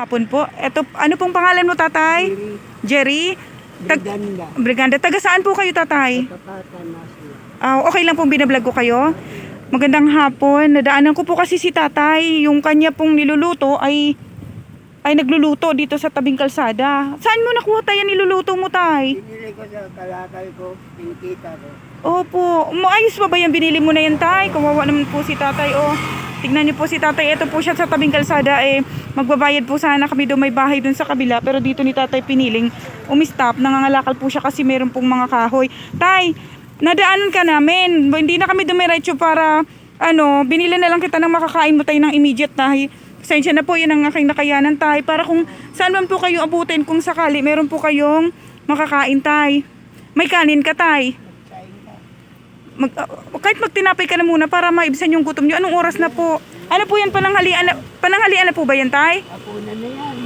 Hapon po. Ito, ano pong pangalan mo, tatay? Jerry? Tag Ganda. Briganda. Taga saan po kayo, tatay? Ah, okay lang pong binablog ko kayo. Magandang hapon. Nadaanan ko po kasi si tatay. Yung kanya pong niluluto ay ay nagluluto dito sa tabing kalsada. Saan mo nakuha tayo niluluto mo, tay? Binili ko sa kalakal ko, pinikita ko. Opo. Maayos pa ba yan? Binili mo na yan, tay? Kawawa naman po si tatay. Oh, tignan niyo po si tatay. Ito po siya sa tabing kalsada. Eh, magbabayad po sana kami doon. May bahay doon sa kabila. Pero dito ni tatay piniling umistop. Nangangalakal po siya kasi meron pong mga kahoy. Tay, nadaanan ka namin. Hindi na kami dumiretso para, ano, binili na lang kita ng makakain mo tayo ng immediate tay. Pasensya na po, yan ang aking nakayanan tay. Para kung saan man po kayo abutin kung sakali, meron po kayong makakain tay. May kanin ka tay. Mag, uh, kahit magtinapay ka na muna para maibsan yung gutom nyo. Anong oras na po? Ano po yan? Pananghalian na, pananghalian na po ba yan, tay? Ako na na yan.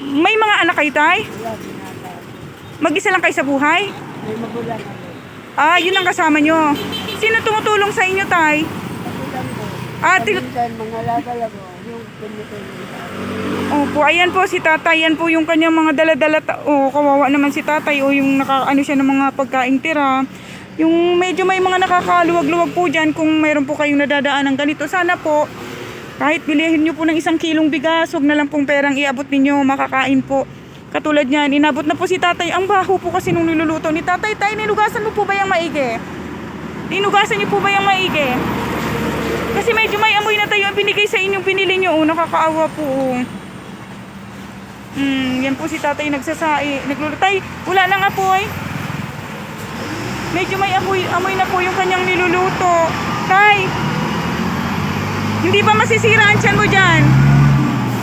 May mga anak kayo, tay? Wala. Mag-isa lang kayo sa buhay? May magulang. Ah, yun ang kasama nyo. Sino tumutulong sa inyo, tay? Magulang ko. Ah, Paminsan, mga lagal ako. Yung. Opo, ayan po si tatay. Yan po yung kanyang mga dala-dala. ta- Oh, kawawa naman si tatay. O yung naka, ano siya ng mga pagkain tira. Yung medyo may mga nakakaluwag-luwag po dyan kung mayroon po kayong nadadaan ng ganito. Sana po, kahit bilihin nyo po ng isang kilong bigas, huwag na lang pong perang iabot ninyo, makakain po. Katulad niyan, inabot na po si tatay. Ang baho po kasi nung niluluto ni tatay. Tay, nilugasan mo po ba yung maigi? Nilugasan niyo po ba yung maigi? Kasi medyo may amoy na tayo ang binigay sa inyong pinili nyo. Oh, nakakaawa po. Oh. Hmm, yan po si tatay nagsasai. Naglulutay. Wala nang apoy. Medyo may amoy, amoy na po yung kanyang niluluto. Tay! Hindi ba masisira ang tiyan mo dyan?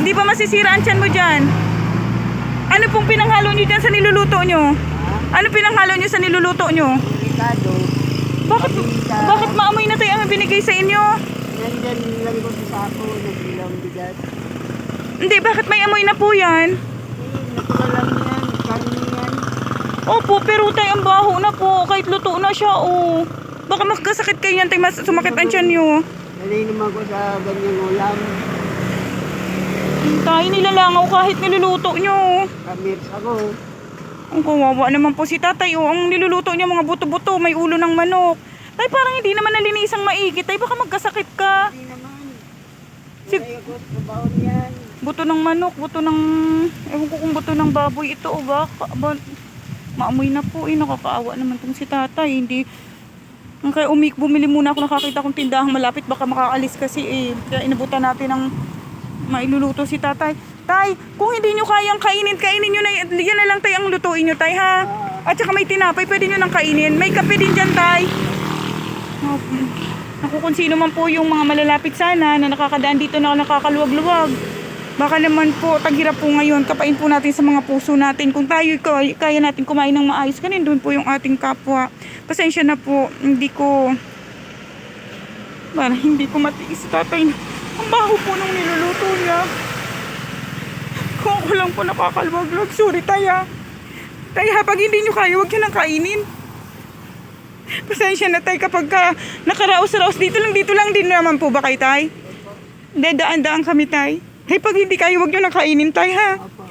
Hindi ba masisira ang tiyan mo dyan? Ano pong pinanghalo nyo dyan sa niluluto nyo? Ano pinanghalo nyo sa niluluto nyo? Delikado. Bakit, bakit maamoy na tayo ang binigay sa inyo? Nandyan lang ko sa sako. Nagbilang bigat. Hindi, bakit may amoy na po yan? Eh, natural lang yan. Kanin yan. Opo, pero tayo ang baho na po. Kahit luto na siya, oh. Baka magkasakit kayo yan, tayo mas sumakit ang tiyan nyo. Nalay naman ko sa ganyang ulam. Tayo nilalangaw kahit niluluto nyo. Kamirs ako. Ang kawawa naman po si tatay, oh. Ang niluluto niya mga buto-buto, may ulo ng manok. Tay, parang hindi naman nalinisang maigi. Tay, baka magkasakit ka. Hindi naman. Si- ako. Buto ng manok, buto ng... Ewan ko kung buto ng baboy ito o baka. Ba, maamoy na po, eh. Nakakaawa naman tong si tatay. Hindi... Kaya umik, bumili muna ako nakakita kong tindahang malapit. Baka makaalis kasi eh. Kaya inabutan natin ng mailuluto si tatay. Tay, kung hindi nyo kayang kainin, kainin nyo na yan na lang tay ang lutuin nyo tay ha. At saka may tinapay, pwede nyo nang kainin. May kape din dyan tay. Oh, Naku, kung sino man po yung mga malalapit sana na nakakadaan dito na nakakaluwag-luwag. Baka naman po, taghirap po ngayon, kapain po natin sa mga puso natin. Kung tayo kaya, natin kumain ng maayos, kanin doon po yung ating kapwa. Pasensya na po, hindi ko, para hindi ko matiis si tatay. Ang baho po nung niluluto niya. Kung ako lang po nakakalwag-lwag, sorry taya. Taya, pag hindi nyo kaya, huwag nang kainin. Pasensya na tay kapag ka nakaraos-raos dito lang, dito lang din naman po ba kay tay? Dadaan-daan kami tay. Hey, pag hindi kayo, wag nyo nang kainin tay ha. Opo.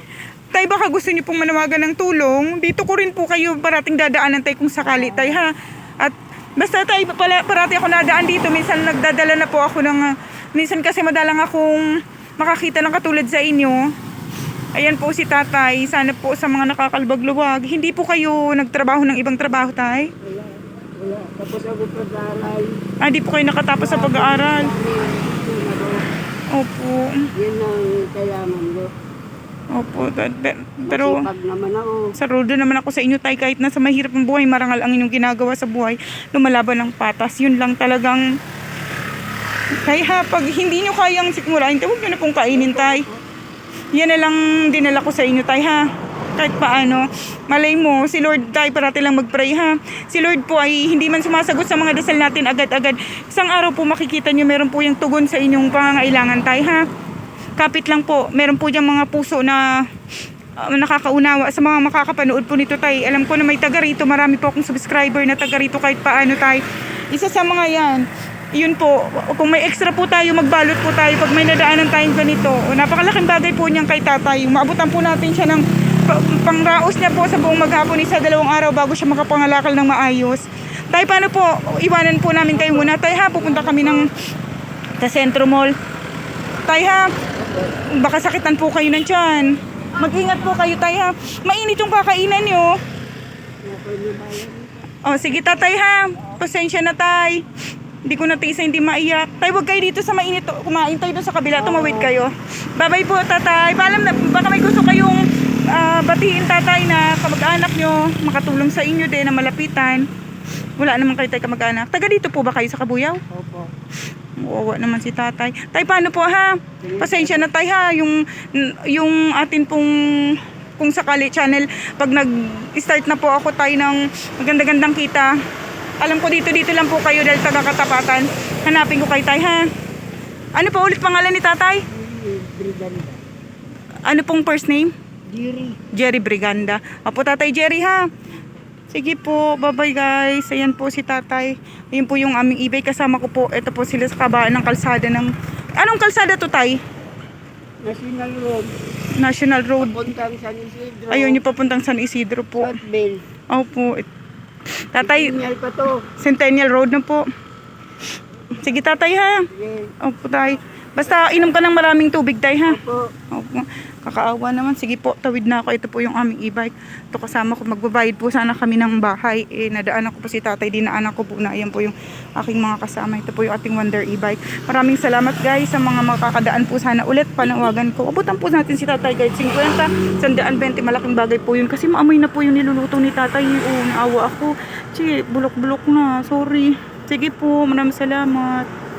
Tay, baka gusto nyo pong manawagan ng tulong. Dito ko rin po kayo parating dadaanan tay kung sakali tay ha. At basta tay, pala, parati ako nadaan dito. Minsan nagdadala na po ako ng, ah, minsan kasi madalang akong makakita ng katulad sa inyo. Ayan po si tatay. Sana po sa mga nakakalbag-luwag. Hindi po kayo nagtrabaho ng ibang trabaho tay? Wala. Wala. Tapos ako pag-aaral. Ah, di po kayo nakatapos sa pag-aaral. Opo. Yun ang kailangan ko. Opo. But- Pero Masipag naman ako. sa rodo naman ako sa inyo tay kahit nasa mahirap ng buhay, marangal ang inyong ginagawa sa buhay, lumalaban ng patas. Yun lang talagang kaya pag hindi nyo kayang sikmurain, huwag nyo na pong kainin tay. Yan na lang dinala ko sa inyo tay ha. Kahit paano, malay mo, si Lord tay parati lang mag-pray ha. Si Lord po ay hindi man sumasagot sa mga dasal natin agad-agad. Isang araw po makikita nyo meron po yung tugon sa inyong pangangailangan tay ha. Kapit lang po, meron po diyang mga puso na uh, nakakaunawa sa mga makakapanood po nito tay. Alam ko na may taga rito, marami po akong subscriber na taga rito kahit paano tay. Isa sa mga yan, yun po, kung may extra po tayo, magbalot po tayo pag may nadaanan tayong ganito. Napakalaking bagay po niyan kay tatay. Maabutan po natin siya ng pa- pangraos niya po sa buong maghapon isa dalawang araw bago siya makapangalakal ng maayos. Tay, paano po? Iwanan po namin kayo muna. Tay ha, pupunta kami ng sa Centro Mall. Tay ha, baka sakitan po kayo ng tiyan. Mag-ingat po kayo, tay ha. Mainit yung kakainan nyo. Oh, sige tatay ha. Pasensya na tay. Hindi ko natisa, hindi maiyak. Tay, wag kayo dito sa mainit. Kumain tayo doon sa kabila. Tumawid kayo. Bye-bye po, tatay. Paalam na, baka may gusto kayong ah, batiin tatay na kamag-anak nyo. Makatulong sa inyo din na malapitan. Wala naman kayo tay kamag-anak. Taga dito po ba kayo sa Kabuyaw? Opo. Wawa naman si tatay. Tay, paano po ha? Pasensya na tay ha. Yung, yung atin pong kung sakali channel, pag nag-start na po ako tayo ng maganda-gandang kita, alam ko dito dito lang po kayo dahil taga katapatan. Hanapin ko kay tay ha. Ano po ulit pangalan ni tatay? Ano pong first name? Diri. Jerry Briganda. Apo tatay Jerry ha. Sige po, bye-bye guys. Ayan po si tatay. Ayan po yung aming eBay. Kasama ko po. Ito po sila sa kabaan ng kalsada ng... Anong kalsada to tay? National Road. National Road. Puntang San Isidro. Ayun yung papuntang San Isidro po. Southville. Opo. Tatay, Signal pa to. Centennial Road na po. Sige tatay ha. Sige. Opo tay. Basta inom ka ng maraming tubig tay ha. Opo. Opo. Kakaawa naman. Sige po, tawid na ako. Ito po yung aming e-bike. Ito kasama ko. Magbabayad po sana kami ng bahay. Eh, nadaanan ko po si tatay. Dinaanan ko po na. Ayan po yung aking mga kasama. Ito po yung ating Wonder e-bike. Maraming salamat guys sa mga makakadaan po sana ulit. Panawagan ko. Abutan po natin si tatay guys. 50, 120. Malaking bagay po yun. Kasi maamoy na po yung niluluto ni tatay. Oh, naawa ako. Chi, bulok-bulok na. Sorry. Sige po. Maraming salamat.